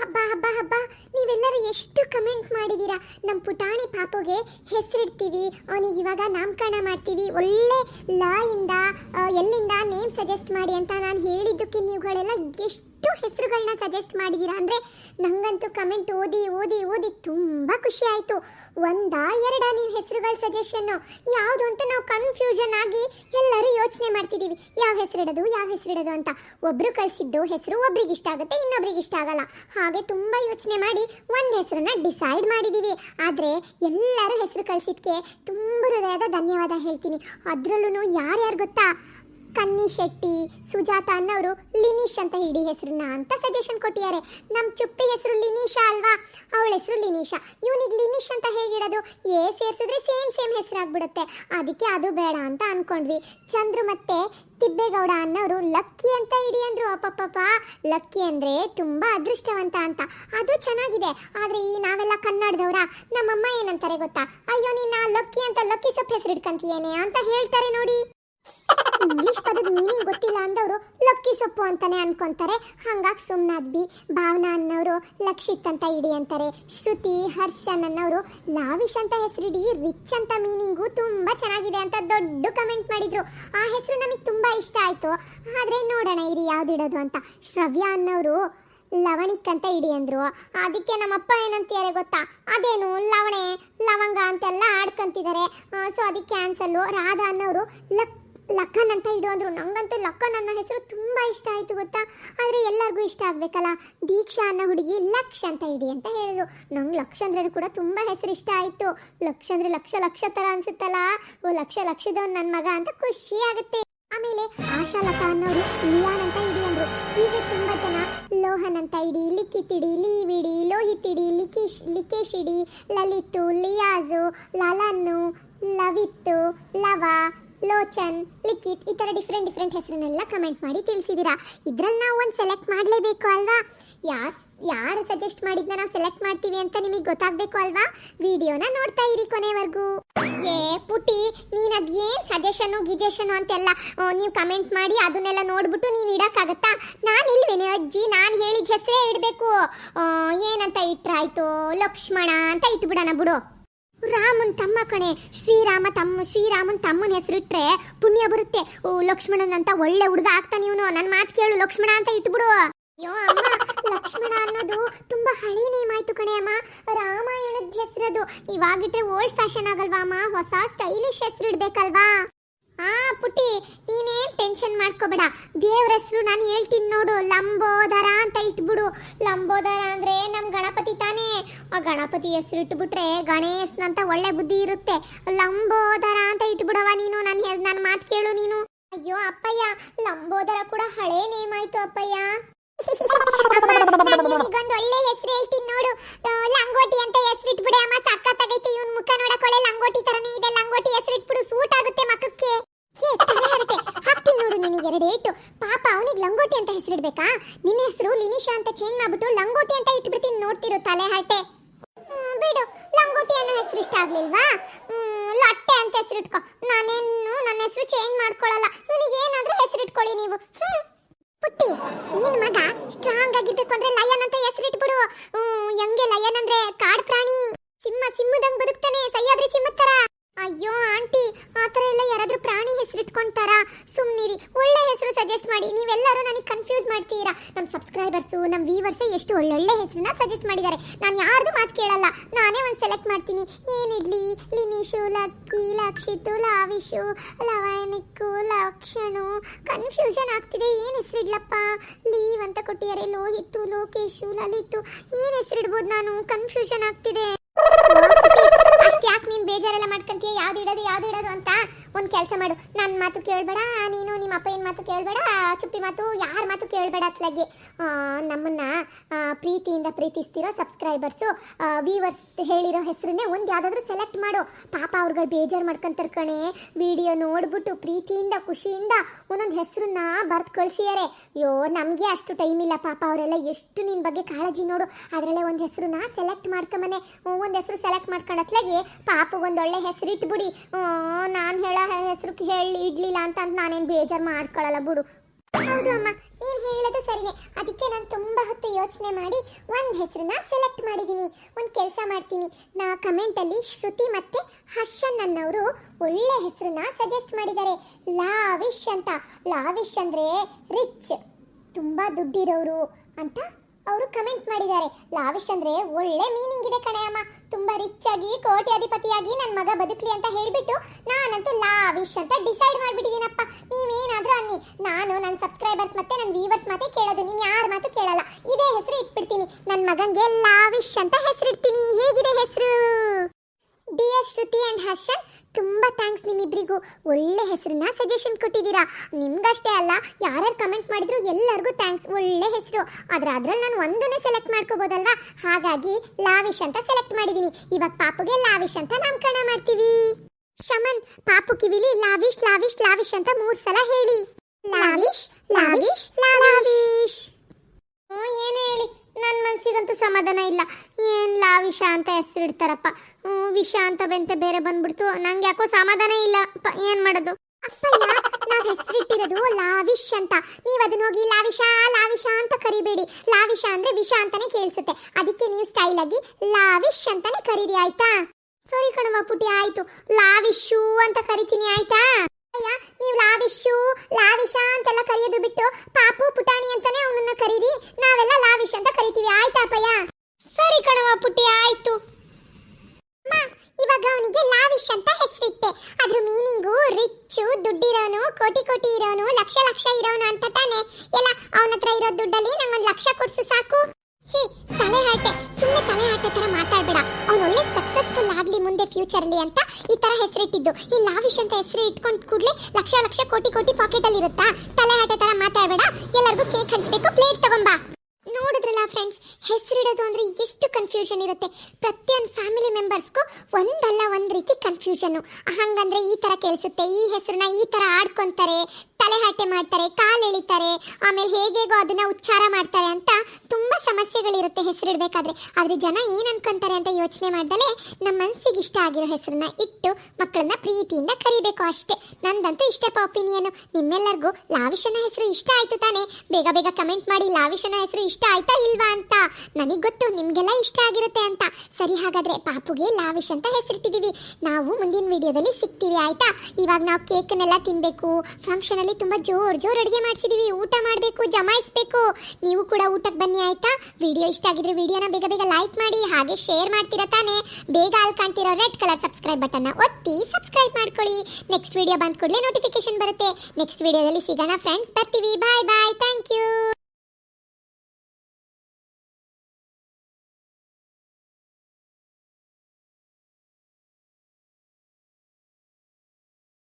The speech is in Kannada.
ಹಬ್ಬ ಹಬ್ಬ ಹಬ್ಬ. ನೀವೆಲ್ಲರೂ ಎಷ್ಟು ಕಮೆಂಟ್ ಮಾಡಿದ್ದೀರಾ ನಮ್ಮ ಪುಟಾಣಿ ಪಾಪುಗೆ ಹೆಸರಿಡ್ತೀವಿ. ಅವನಿಗೆ ಇವಾಗ ನಾಮಕರಣ ಮಾಡ್ತೀವಿ. ಒಳ್ಳೆ ಲ ಇಂದ ಎಲ್ಲಿಂದ ನೇಮ್ ಸಜೆಸ್ಟ್ ಮಾಡಿ ಅಂತ ನಾನು ಹೇಳಿದ್ದಕ್ಕೆ ನೀವುಗಳೆಲ್ಲ ಎಷ್ಟು ಹೆಸರುಗಳನ್ನ ಸಜೆಸ್ಟ್ ಮಾಡಿದ್ದೀರಾ ಅಂದರೆ ನನಗಂತೂ ಕಮೆಂಟ್ ಓದಿ ಓದಿ ಓದಿ ತುಂಬ ಖುಷಿ ಆಯಿತು. ಒಂದಾ ಎರಡ ನೀವು ಹೆಸರುಗಳ ಸಜೆಷನ್ನು ಯಾವುದು ಅಂತ ನಾವು ಕನ್ಫ್ಯೂಷನ್ ಆಗಿ ಎಲ್ಲರೂ ಯೋಚನೆ ಮಾಡ್ತಿದ್ದೀವಿ ಯಾವ ಹೆಸರಿಡೋದು ಯಾವ ಹೆಸರಿಡೋದು ಅಂತ. ಒಬ್ಬರು ಕಳಿಸಿದ್ದು ಹೆಸರು ಒಬ್ರಿಗೆ ಇಷ್ಟ ಆಗುತ್ತೆ, ಇನ್ನೊಬ್ರಿಗೆ ಇಷ್ಟ ಆಗಲ್ಲ. ಹಾಗೆ ತುಂಬ ಯೋಚನೆ ಮಾಡಿ ಒಂದು ಹೆಸರನ್ನ ಡಿಸೈಡ್ ಮಾಡಿದ್ದೀವಿ ಆದರೆ ಎಲ್ಲರೂ ಹೆಸರು ಕಳಿಸಿದ್ಕೆ ತುಂಬ ಹೃದಯದ ಧನ್ಯವಾದ ಹೇಳ್ತೀನಿ. ಅದರಲ್ಲೂ ಯಾರ್ಯಾರು ಗೊತ್ತಾ? ಕನ್ನಿ ಶೆಟ್ಟಿ, ಸುಜಾತ ಅನ್ನೋರು ಲಿನೀಶ್ ಅಂತ ಇಡೀ ಹೆಸರನ್ನ ಅಂತ ಸಜೆಷನ್ ಕೊಟ್ಟಿದ್ದಾರೆ. ನಮ್ಮ ಚುಪ್ಪಿ ಹೆಸರು ಲಿನೀಶಾ ಅಲ್ವಾ? ಅವಳ ಹೆಸರು ಲಿನೀಶಾ. ಇವನಿಗೆ ಲಿನೀಶ್ ಅಂತ ಹೇಗಿಡೋದು ಏ ಸೇರಿಸಿದ್ರೆ ಸೇಮ್ ಸೇಮ್ ಹೆಸರಾಗ್ಬಿಡುತ್ತೆ. ಅದಕ್ಕೆ ಅದು ಬೇಡ ಅಂತ ಅಂದ್ಕೊಂಡ್ವಿ ಚಂದ್ರು ಮತ್ತೆ ತಿಬ್ಬೇಗೌಡ ಅನ್ನೋರು ಲಕ್ಕಿ ಅಂತ ಇಡಿ ಅಂದ್ರು. ಅಪ್ಪಪ್ಪ ಲಕ್ಕಿ ಅಂದ್ರೆ ತುಂಬಾ ಅದೃಷ್ಟವಂತ ಅಂತ. ಅದು ಚೆನ್ನಾಗಿದೆ. ಆದ್ರೆ ಈ ನಾವೆಲ್ಲ ಕನ್ನಡದವ್ರ, ನಮ್ಮಮ್ಮ ಏನಂತಾರೆ ಗೊತ್ತಾ? ಅಯ್ಯೋ, ನಿನ್ನ ಲಕ್ಕಿ ಅಂತ ಲಕ್ಕಿ ಸೊಪ್ಪು ಹೆಸರು ಇಟ್ಕೊಂತೀಯೇನೆ ಅಂತ ಹೇಳ್ತಾರೆ ನೋಡಿ. ಇಂಗ್ಲಿಷ್ ಪದದ ಮೀನಿಂಗ್ ಗೊತ್ತಿಲ್ಲ ಅಂದವರು ಲಕ್ಕಿ ಸೊಪ್ಪು ಅಂತಾನೆ ಅನ್ಕೊಂತಾರೆ. ಹಂಗಾಗಿ ಸುಮ್ಮನಾದ್ವಿ ಭಾವನಾ ಅನ್ನೋರು ಲಕ್ಷಿತ್ ಅಂತ ಇಡಿ ಅಂತಾರೆ. ಶ್ರುತಿ, ಹರ್ಷನ್ ಅನ್ನೋರು ಲಾವಿಶ್ ಅಂತ ಹೆಸರಿಡಿ ರಿಚ್ ಅಂತ ಮೀನಿಂಗು ತುಂಬಾ ಚೆನ್ನಾಗಿದೆ ಅಂತ ದೊಡ್ಡ ಕಮೆಂಟ್ ಮಾಡಿದ್ರು. ಆ ಹೆಸರು ನಮಗೆ ತುಂಬಾ ಇಷ್ಟ ಆಯ್ತು. ಆದ್ರೆ ನೋಡೋಣ ಇರಿ ಯಾವ್ದಿಡೋದು ಅಂತ. ಶ್ರವ್ಯ ಅನ್ನೋರು ಲವಣಿಕ್ ಅಂತ ಇಡಿ ಅಂದ್ರು. ಅದಕ್ಕೆ ನಮ್ಮಪ್ಪ ಏನಂತಾರೆ ಗೊತ್ತಾ? ಅದೇನು ಲವಣೆ, ಲವಂಗ ಅಂತೆಲ್ಲ ಆಡ್ಕೊಂತಿದ್ದಾರೆ ಸೊ ಅದಕ್ಕೆ ಆನ್ಸಲ್ಲು ರಾಧಾ ಅನ್ನೋರು ಲಕ್ ಲಕ್ಕನ್ ಅಂತ ಇಡು ಅಂದರು. ನಂಗಂತೂ ಲಕ್ಕನ್ ಅನ್ನೋ ಹೆಸರು ತುಂಬ ಇಷ್ಟ ಆಯಿತು ಗೊತ್ತಾ? ಆದರೆ ಎಲ್ಲರಿಗೂ ಇಷ್ಟ ಆಗಬೇಕಲ್ಲ? ದೀಕ್ಷಾ ಅನ್ನೋ ಹುಡುಗಿ ಲಕ್ಷ ಅಂತ ಇಡಿ ಅಂತ ಹೇಳಿದ್ರು. ನಂಗೆ ಲಕ್ಷ ಅಂದ್ರೆ ಕೂಡ ತುಂಬ ಹೆಸರು ಇಷ್ಟ ಆಯಿತು. ಲಕ್ಷ ಅಂದರೆ ಲಕ್ಷ ಲಕ್ಷ ಥರ ಅನಿಸುತ್ತಲ್ಲ? ಓ, ಲಕ್ಷ ಲಕ್ಷದವನು ನನ್ನ ಮಗ ಅಂತ ಖುಷಿ ಆಗುತ್ತೆ. ಆಮೇಲೆ ಆಶಾ ಲತಾ ಅನ್ನೋರು ಲಿಯಾನ್ ಅಂತ ಇಡಿ ಅಂದರು. ಹೀಗೆ ತುಂಬ ಜನ ಲೋಹನ್ ಅಂತ ಇಡಿ, ಲಿಖಿತ್ ಇಡಿ, ಲೀವಿಡಿ, ಲೋಹಿತ್ ಇಡಿ ಲಿಕೇಶ್ ಲಿಕೇಶ್ ಇಡಿ, ಲಲಿತು, ಲಿಯಾಜು, ಲಲನ್ನು, ಲವಿತ್ತು, ಲವ ಲೋಚನ್, ಲಿಖಿತ್, ಈ ಥರ ಡಿಫ್ರೆಂಟ್ ಡಿಫ್ರೆಂಟ್ ಹೆಸರನ್ನೆಲ್ಲ ಕಮೆಂಟ್ ಮಾಡಿ ತಿಳಿಸಿದ್ದೀರಾ ಇದ್ರಲ್ಲಿ ನಾವು ಒಂದು ಸೆಲೆಕ್ಟ್ ಮಾಡಲೇಬೇಕು ಅಲ್ವಾ? ಯಾರು ಯಾರು ಸಜೆಸ್ಟ್ ಮಾಡಿದ್ನ ನಾವು ಸೆಲೆಕ್ಟ್ ಮಾಡ್ತೀವಿ ಅಂತ ನಿಮಗೆ ಗೊತ್ತಾಗಬೇಕು ಅಲ್ವಾ? ವಿಡಿಯೋನ ನೋಡ್ತಾ ಇರಿ ಕೊನೆವರೆಗೂ. ಏ ಪುಟಿ ನೀನು ಅದೇನು ಸಜೆಷನು ಗಿಜೆಷನು ಅಂತೆಲ್ಲ ನೀವು ಕಮೆಂಟ್ ಮಾಡಿ ಅದನ್ನೆಲ್ಲ ನೋಡ್ಬಿಟ್ಟು ನೀನು ಇಡೋಕ್ಕಾಗತ್ತಾ? ನಾನು ಇಲ್ವೇನೆ ಅಜ್ಜಿ, ನಾನು ಹೇಳಿದ ಹೆಸರೇ ಇಡಬೇಕು. ಏನಂತ ಇಟ್ರಾಯ್ತು? ಲಕ್ಷ್ಮಣ ಅಂತ ಇಟ್ಬಿಡೋಣ ಬಿಡು. ರಾಮನ್ ತಮ್ಮ ಕಣೆ. ಶ್ರೀರಾಮ ತಮ್ಮ, ಶ್ರೀರಾಮನ್ ತಮ್ಮನ ಹೆಸರಿಟ್ರೆ ಪುಣ್ಯ ಬರುತ್ತೆ. ಓ, ಲಕ್ಷ್ಮಣನ್ ಅಂತ ಒಳ್ಳೆ ಹುಡುಗ ಆಗ್ತಾನೆ ಇವನು. ನನ್ನ ಮಾತು ಕೇಳು, ಲಕ್ಷ್ಮಣ ಅಂತ ಇಟ್ಬಿಡು. ಅಯ್ಯೋ, ಅಮ್ಮ, ಲಕ್ಷ್ಮಣ ಅನ್ನೋದು ತುಂಬಾ ಹಳಿ ನೇಮ್ ಆಯ್ತು ಕಣೆ ಅಮ್ಮ. ರಾಮಾಯಣದ ಹೆಸರದು. ಇವಾಗಿಟ್ರೆ ಓಲ್ಡ್ ಫ್ಯಾಷನ್ ಆಗಲ್ವಾ ಅಮ್ಮ? ಹೊಸ ಸ್ಟೈಲಿಶ್ ಹೆಸರು ಇಡ್ಬೇಕಲ್ವಾ? ಹಾ ಪುಟ್ಟಿ ಟೆನ್ಷನ್ ಮಾಡ್ಕೋಬೇಡ. ದೇವ್ರ ಹೆಸರು ನಾನು ಹೇಳ್ತೀನಿ ನೋಡು. ಲಂಬೋದರ ಅಂತ ಇಟ್ಬಿಡು. ಲಂಬೋದರ ಅಂದ್ರೆ ನಮ್ ಗಣಪತಿ ತಾನೇ. ಆ ಗಣಪತಿ ಹೆಸರು ಇಟ್ಬಿಟ್ರೆ ಗಣೇಶನಂತ ಒಳ್ಳೆ ಬುದ್ಧಿ ಇರುತ್ತೆ. ಲಂಬೋದರ ಅಂತ ಇಟ್ಬಿಡವ ನೀನು. ನಾನು ನನ್ನ ಮಾತು ಕೇಳು ನೀನು. ಅಯ್ಯೋ, ಅಪ್ಪಯ್ಯ. ಲಂಬೋದರ ಕೂಡ ಹಳೆ ನೇಮ್ ಆಯ್ತು ಅಪ್ಪಯ್ಯ. ಒಳ್ಳೆ ಹೆಸರು ಹೇಳ್ತೀನಿ ನೋಡು. ಲಂಗೋಟಿ ಅಂತ ಹೆಸರು ಇಟ್ಬಿಡೆ ಅಮ್ಮ ಸಕ್ಕತ್ತಾಗೈತೆ ಇವನ್ ಮುಖ ನೋಡಕೊಳ್ಳೆ ಲಂಗೋಟಿ ತರನೇ ಇದೆ ಲಂಗೋಟಿ ಹೆಸರು ಇಟ್ಬಿಡು ಸೂಟ್ ಆಗುತ್ತೆ ಮಕ್ಕಕ್ಕೆ ಏ, ತಲೆ ಹರಟೆ. ಹಾಕ್ತೀನಿ ನೋಡು ನಿನಗೆ ಎರಡು ಏಟು ಪಾಪ ಅವನಿಗೆ ಲಂಗೋಟಿ ಅಂತ ಹೆಸರಿಡ್ಬೇಕಾ ನಿನ್ನ ಹೆಸರು ಲಿನಿಶಾ ಅಂತ ಚೇಂಜ್ ಮಾಡ್ಬಿಟ್ಟು ಲಂಗೋಟಿ ಅಂತ ಇಟ್ಬಿಡ್ತೀನಿ ನೋಡ್ತಿರು ತಲೆ ಹರಟೆ ಹ್ಮ್, ಬಿಡು ಲಂಗೋಟಿ ಅನ್ನೋ ಹೆಸರು ಇಷ್ಟ ಆಗ್ಲಿಲ್ವಾ? ಲೊಟ್ಟೆ ಅಂತ ಹೆಸರು ಇಟ್ಕೋ ನಾನೇನು ನನ್ನ ಹೆಸರು ಚೇಂಜ್ ಮಾಡ್ಕೊಳಲ್ಲ. ಇವನಿಗೆ ಏನಾದ್ರೂ ಹೆಸರು ಇಟ್ಕೊಳ್ಳಿ ನೀವು. ಪುಟ್ಟಿ ನಿನ್ ಮಗ ಸ್ಟ್ರಾಂಗ್ ಆಗಿರ್ಬೇಕು ಅಂದ್ರೆ ಲಯನ್ ಅಂತ ಹೆಸರಿಟ್ಬಿಡು. ಹ್ಮ್, ಹೆಂಗೆ ಲಯನ್ ಅಂದ್ರೆ ಕಾಡ್ ಪ್ರಾಣಿ. ಸಿಂಹ ಸಿಂಹದಂಗ್ ಬದುಕ್ತಾನೆ ಸಹ್ಯಾದ್ರಿ ಸಿಂಹದ ತರ. ಅಯ್ಯೋ ಆಂಟಿ ಆತರ ಎಲ್ಲ ಯಾರಾದ್ರೂ ಪ್ರಾಣಿ ಹೆಸರಿಟ್ಕೊಂತಾರ? ಸುಮ್ನಿರಿ ಒಳ್ಳೆ ಹೆಸರು ಸಜೆಸ್ಟ್ ಮಾಡಿ. ನೀವೆಲ್ಲರೂ ನನಗೆ ಕನ್ಫ್ಯೂಸ್ ಮಾಡ್ತೀರಾ? ನಮ್ಮ ಸಬ್ಸ್ಕ್ರೈಬರ್ಸು ನಮ್ಮ ವ್ಯೂವರ್ಸ್ ಎಷ್ಟು ಒಳ್ಳೊಳ್ಳೆ ಹೆಸರನ್ನ ಸಜೆಸ್ಟ್ ಮಾಡಿದ್ದಾರೆ ನಾನು ಯಾರ್ದು ಮಾತು ಕೇಳಲ್ಲ ನಾನೇ ಒಂದು ಸೆಲೆಕ್ಟ್ ಮಾಡ್ತೀನಿ ಏನಿಡ್ಲಿ, ಲಿನಿಶು, ಲಕ್ಕಿ, ಲಕ್ಷಿತು, ಲಾವಿಶು ಲವಾಯನಿಕ್ಕು ಲಕ್ಷಣು. ಕನ್ಫ್ಯೂಷನ್ ಆಗ್ತಿದೆ, ಏನು ಹೆಸರಿಡ್ಲಪ್ಪ? ಲೀವ್ ಅಂತ ಕೊಟ್ಟಿದ್ದಾರೆ ಲೋಹಿತ್ತು ಲೋಕೇಶು, ಲಲಿತು. ಏನು ಹೆಸರಿಡ್ಬೋದು ನಾನು? ಕನ್ಫ್ಯೂಷನ್ ಆಗ್ತಿದೆ. ಅಷ್ಟು ಯಾಕೆ ನೀನು ಬೇಜಾರೆಲ್ಲ ಮಾಡ್ಕೊಂತೀಯ? ಯಾವ್ದು ಇಡೋದು ಯಾವ್ದು ಇಡೋದು ಅಂತ ಒಂದು ಕೆಲಸ ಮಾಡು. ನನ್ನ ಮಾತು ಕೇಳಬೇಡ, ನೀನು ನಿಮ್ಮ ಅಪ್ಪನ ಮಾತು ಕೇಳಬೇಡ, ಚುಪ್ಪಿ ಮಾತು, ಯಾರ ಮಾತು ಕೇಳಬೇಡ ಅತ್ಲಾಗಿ. ನಮ್ಮನ್ನ ಪ್ರೀತಿಯಿಂದ ಪ್ರೀತಿಸ್ತಿರೋ ಸಬ್ಸ್ಕ್ರೈಬರ್ಸು ವೀವರ್ಸ್ ಹೇಳಿರೋ ಹೆಸರನ್ನೇ ಒಂದು ಯಾವುದಾದ್ರೂ ಸೆಲೆಕ್ಟ್ ಮಾಡು. ಪಾಪ ಅವ್ರುಗಳು ಬೇಜಾರು ಮಾಡ್ಕೊಂತಾರೆ ಕಣೆ. ವಿಡಿಯೋ ನೋಡ್ಬಿಟ್ಟು ಪ್ರೀತಿಯಿಂದ, ಖುಷಿಯಿಂದ ಒಂದೊಂದು ಹೆಸರನ್ನ ಬರ್ದು ಕಳಿಸಿದ್ದಾರೆ ಅಯ್ಯೋ, ನಮಗೆ ಅಷ್ಟು ಟೈಮ್ ಇಲ್ಲ ಪಾಪ ಅವರೆಲ್ಲ ಎಷ್ಟು ನಿನ್ನ ಬಗ್ಗೆ ಕಾಳಜಿ ನೋಡು. ಅದರಲ್ಲೇ ಒಂದು ಹೆಸರನ್ನ ಸೆಲೆಕ್ಟ್ ಮಾಡ್ಕೊಂಬನೆ ಒಂದು ಹೆಸರು ಸೆಲೆಕ್ಟ್ ಮಾಡ್ಕೊಂಡತ್ಲಾಗಿ ಪಾಪಗೊಂದು ಒಳ್ಳೆ ಹೆಸರು ಇಟ್ಬಿಡಿ. ನಾನು ಹೇಳೋ ಹೆಸರು ಹೇಳಿ ಇಡ್ಲಿಲ್ಲ ಅಂತ ನಾನೇನು ಬೇಜಾರು ಮಾಡ್ಕೊಳ್ಳಲ್ಲ ಬಿಡು. ಹೌದು ಅಮ್ಮ, ನೀನು ಹೇಳೋದು ಸರಿನೇ. ಅದಕ್ಕೆ ನಾನು ತುಂಬ ಹೊತ್ತು ಯೋಚನೆ ಮಾಡಿ ಒಂದು ಹೆಸರನ್ನ ಸೆಲೆಕ್ಟ್ ಮಾಡಿದ್ದೀನಿ ಒಂದು ಕೆಲಸ ಮಾಡ್ತೀನಿ. ನಾ ಕಮೆಂಟಲ್ಲಿ ಶ್ರುತಿ ಮತ್ತು ಹರ್ಷನ್ ಅನ್ನೋರು ಒಳ್ಳೆ ಹೆಸರನ್ನ ಸಜೆಸ್ಟ್ ಮಾಡಿದ್ದಾರೆ. ಲಾವಿಶ್ ಅಂತ. ಲಾವಿಶ್ ಅಂದರೆ ರಿಚ್ ತುಂಬ ದುಡ್ಡಿರೋರು ಅಂತ ಅವರು ಕಮೆಂಟ್ ಮಾಡಿದ್ದಾರೆ. ಲಾವಿಶ್ ಅಂದ್ರೆ ಒಳ್ಳೆ ಮೀನಿಂಗ್ ಇದೆ ಕಣೆ ಅಮ್ಮ. ತುಂಬಾ ರಿಚ್ ಆಗಿ ಕೋಟ್ಯಾಧಿಪತಿಯಾಗಿ ನನ್ನ ಮಗ ಬದುಕಲಿ ಅಂತ ಹೇಳ್ಬಿಟ್ಟು ನಾನಂತೂ ಲಾವಿಶ್ ಅಂತ ಡಿಸೈಡ್ ಮಾಡ್ಬಿಟ್ಟಿದ್ದೀನಪ್ಪ. ನೀವೇನಾದ್ರೂ ಅನ್ನಿ. ನಾನು ನನ್ನ ಸಬ್ಸ್ಕ್ರೈಬರ್ಸ್ ಮತ್ತೆ ನನ್ನ ವ್ಯೂವರ್ಸ್ ಮಾತೇ ಕೇಳೋದು. ನೀವು ಯಾರ ಮಾತು ಕೇಳಲ್ಲ. ಇದೇ ಹೆಸರು ಇಟ್ಬಿಡ್ತೀನಿ. ನನ್ನ ಮಗಂಗೆ ಲಾವಿಶ್ ಅಂತ ಹೆಸರಿಡ್ತೀನಿ. ಹೇಗಿದೆ ಹೆಸರು? ಡಿಯರ್ ಶ್ರುತಿ ಆ್ಯಂಡ್ ಹರ್ಷನ್ ತುಂಬ ಥ್ಯಾಂಕ್ಸ್ ನಿಮ್ಮಿಬ್ಬರಿಗೂ ಒಳ್ಳೆ ಹೆಸರನ್ನ ಸಜೆಷನ್ ಕೊಟ್ಟಿದ್ದೀರಾ. ನಿಮ್ಗಷ್ಟೇ ಅಲ್ಲ ಯಾರ್ಯಾರು ಕಮೆಂಟ್ ಮಾಡಿದ್ರು ಎಲ್ಲರಿಗೂ ಥ್ಯಾಂಕ್ಸ್ ಒಳ್ಳೆ ಹೆಸರು. ಆದರೆ ಅದರಲ್ಲಿ ನಾನು ಒಂದನ್ನೇ ಸೆಲೆಕ್ಟ್ ಮಾಡ್ಕೋಬೋದಲ್ವಾ? ಹಾಗಾಗಿ ಲಾವಿಶ್ ಅಂತ ಸೆಲೆಕ್ಟ್ ಮಾಡಿದ್ದೀನಿ ಇವಾಗ ಪಾಪುಗೆ ಲಾವಿಶ್ ಅಂತ ನಾಮಕರಣ ಮಾಡ್ತೀವಿ. ಶಮನ್ ಪಾಪು ಕಿವಿಲಿ ಲಾವಿಶ್ ಲಾವಿಶ್ ಲಾವಿಶ್ ಅಂತ ಮೂರು ಸಲ ಹೇಳಿ. ಲಾವಿಶ್ ಲಾವಿಶ್ ಲಾವಿಶ್ ಹ್ಞೂ ಏನೇ ಹೇಳಿ. ನನ್ನ ಮನಸ್ಸಿಗಂತೂ ಸಮಾಧಾನ ಇಲ್ಲ. ಏನ್ ಲಾವಿಷ ಅಂತ ಹೆಸರಿಡ್ತಾರಪ್ಪ. ವಿಷ ಅಂತ ಬೆಂತೆ ಬೇರೆ ಬಂದ್ಬಿಡ್ತು. ನಂಗೆ ಯಾಕೋ ಸಮಾಧಾನ ಇಲ್ಲ. ಏನ್ ಮಾಡೋದು? ಅಪ್ಪಯ್ಯ, ನಾವು ಹೆಸರಿಟ್ಟಿರೋದು ಲಾವಿಶ್ ಅಂತ. ನೀವು ಅದನ್ನ ಹೋಗಿ ಲಾವಿಷ ಲಾವಿಷ ಅಂತ ಕರಿಬೇಡಿ. ಲಾವಿಷ ಅಂದ್ರೆ ವಿಷ ಅಂತಾನೆ ಕೇಳಿಸುತ್ತೆ. ಅದಕ್ಕೆ ನೀವು ಸ್ಟೈಲ್ ಆಗಿ ಲಾವಿಶ್ ಅಂತಾನೆ ಕರೀರಿ, ಆಯ್ತಾ? ಸರಿ ಕಣವ ಪುಟಿ ಆಯ್ತು. ಲಾವಿಶು ಅಂತ ಕರಿತೀನಿ, ಆಯ್ತಾ? ಅಯ್ಯ ನೀವು ಲಾವಿಶು, ಲಾವಿಶ ಅಂತೆಲ್ಲ ಕರೆಯೋದು ಬಿಟ್ಟು ಪಾಪು ಪುಟಾಣಿ ಅಂತಾನೆ ಅವನನ್ನ ಕರೀರಿ. ನಾವೆಲ್ಲ ಲಾವಿಶ್ ಅಂತ ಕರಿತೀವಿ. ಆಯ್ತಾ ಅಪ್ಪಯ್ಯ? ಸರಿ ಕಣವ ಪುಟ್ಟಿ, ಆಯ್ತು. ಇವಾಗ ಅವನಿಗೆ ಲಾವಿಶ್ ಅಂತ ಹೆಸರಿಟ್ಟೆ. ಅದ್ರ ಮೀನಿಂಗು ರಿಚ್ಚು, ದುಡ್ಡಿರೋನು, ಕೋಟಿ ಕೋಟಿ ಇರೋನು, ಲಕ್ಷ ಲಕ್ಷ ಇರೋನು ಅಂತ ತಾನೆ. ಎಲ್ಲ ಅವನ ಹತ್ರ ಇರೋ ದುಡ್ಡಲ್ಲಿ ನಂಗೊಂದು ಲಕ್ಷ ಕೊಡ್ಸು ಸಾಕು. ಹೇ ತಲೆ ಹಾಟೆ ಸುಮ್ಮನೆ ತಲೆ ಹಾಟೆ ತರ ಮಾತಾಡ್ಬೇಡ. ಅವನು ಒಳ್ಳೆ ಸಕ್ಸಸ್ಫುಲ್ ಆಗ್ಲಿ ಮುಂದೆ ಫ್ಯೂಚರ್ ಅಲ್ಲಿ ಅಂತ ಈ ತರ ಹೆಸರಿಟ್ಟಿದ್ದು. ಈ ಲಾವಿಶ್ ಅಂತ ಹೆಸರು ಇಟ್ಕೊಂಡ್ ಕೂಡ್ಲೆ ಲಕ್ಷ ಲಕ್ಷ ಕೋಟಿ ಕೋಟಿ ಪಾಕೆಟ್ ಅಲ್ಲಿ ಇರುತ್ತಾ ತಲೆ ಹಾಟೆ ತರ ಮಾತಾಡಬೇಡ. ಎಲ್ಲರಿಗೂ ಕೇಕ್ ಹಂಚಬೇಕು ಪ್ಲೇಟ್ ತಗೊಂಬಾ. ಫ್ರೆಂಡ್ಸ್ ಹೆಸರಿಡೋದು ಅಂದರೆ ಎಷ್ಟು ಕನ್ಫ್ಯೂಷನ್ ಇರುತ್ತೆ. ಪ್ರತಿಯೊಂದು ಫ್ಯಾಮಿಲಿ ಮೆಂಬರ್ಸ್ಗೂ ಒಂದಲ್ಲ ಒಂದು ರೀತಿ ಕನ್ಫ್ಯೂಷನ್ನು ಹಂಗಂದ್ರೆ ಈ ತರ ಕೇಳಿಸುತ್ತೆ, ಈ ಹೆಸರನ್ನ ಈ ತರ ಆಡ್ಕೊಂತಾರೆ ತಲೆಹಾಟೆ ಮಾಡ್ತಾರೆ, ಕಾಲು ಎಳಿತಾರೆ, ಆಮೇಲೆ ಹೇಗೇಗೋ ಅದನ್ನ ಉಚ್ಚಾರ ಮಾಡ್ತಾರೆ ಅಂತ ತುಂಬಾ ಸಮಸ್ಯೆಗಳಿರುತ್ತೆ ಹೆಸರಿಡಬೇಕಾದ್ರೆ. ಆದರೆ ಜನ ಏನ್ ಅನ್ಕೊಂತಾರೆ ಅಂತ ಯೋಚನೆ ಮಾಡಿದಲೆ ನಮ್ಮ ಮನಸ್ಸಿಗೆ ಇಷ್ಟ ಆಗಿರೋ ಹೆಸರನ್ನ ಇಟ್ಟು ಮಕ್ಕಳನ್ನ ಪ್ರೀತಿಯಿಂದ ಕರಿಬೇಕು ಅಷ್ಟೇ. ನಂದಂತೂ ಇಷ್ಟಪ್ಪ ಒಪಿನಿಯನ್ನು ನಿಮ್ಮೆಲ್ಲರಿಗೂ ಲಾವಿಶನ ಹೆಸರು ಇಷ್ಟ ಆಯಿತು ತಾನೇ. ಬೇಗ ಬೇಗ ಕಮೆಂಟ್ ಮಾಡಿ ಲಾವಿಶನ ಹೆಸರು ಇಷ್ಟ ಆಯ್ತಾ ಇಲ್ವಾ? ಅಂತ. ನನಗೆ ಗೊತ್ತು, ನಿಮಗೆಲ್ಲ ಇಷ್ಟ ಆಗಿರುತ್ತೆ ಅಂತ. ಸರಿ, ಹಾಗಾದ್ರೆ ಪಾಪುಗೆ ಲಾವಿಶ್ ಅಂತ ಹೆಸರಿಟ್ಟಿದ್ದೀವಿ ನಾವು ಮುಂದಿನ ವಿಡಿಯೋದಲ್ಲಿ ಸಿಗ್ತೀವಿ, ಆಯ್ತಾ? ಇವಾಗ ನಾವು ಕೇಕನ್ನೆಲ್ಲ ತಿನ್ಬೇಕು. ಫಂಕ್ಷನ್ ಅಲ್ಲಿ ತುಂಬಾ ಜೋರು ಜೋರ್ ಅಡುಗೆ ಮಾಡಿಸಿದ್ದೀವಿ ಊಟ ಮಾಡಬೇಕು, ಜಮಾಯಿಸ್ಬೇಕು. ನೀವು ಕೂಡ ಊಟಕ್ಕೆ ಬನ್ನಿ, ಆಯ್ತಾ? ವಿಡಿಯೋ ಇಷ್ಟ ಆಗಿದ್ರೆ ವಿಡಿಯೋನ ಬೇಗ ಬೇಗ ಲೈಕ್ ಮಾಡಿ, ಹಾಗೆ ಶೇರ್ ಮಾಡ್ತೀರಾ ತಾನೇ? ಬೇಗ ಅಲ್ಲಿ ಕಾಣ್ತಿರೋ ರೆಡ್ ಕಲರ್ ಸಬ್ಸ್ಕ್ರೈಬ್ ಬಟನ್ನ ಒತ್ತಿ ಸಬ್ಸ್ಕ್ರೈಬ್ ಮಾಡ್ಕೊಳ್ಳಿ. ನೆಕ್ಸ್ಟ್ ವಿಡಿಯೋ ಬಂದ ಕೂಡಲೇ ನೋಟಿಫಿಕೇಶನ್ ಬರುತ್ತೆ. ನೆಕ್ಸ್ಟ್ ವಿಡಿಯೋದಲ್ಲಿ ಸಿಗೋಣ ಫ್ರೆಂಡ್ಸ್ ಬರ್ತೀವಿ. ಬಾಯ್ ಬಾಯ್ ಥ್ಯಾಂಕ್ ಯು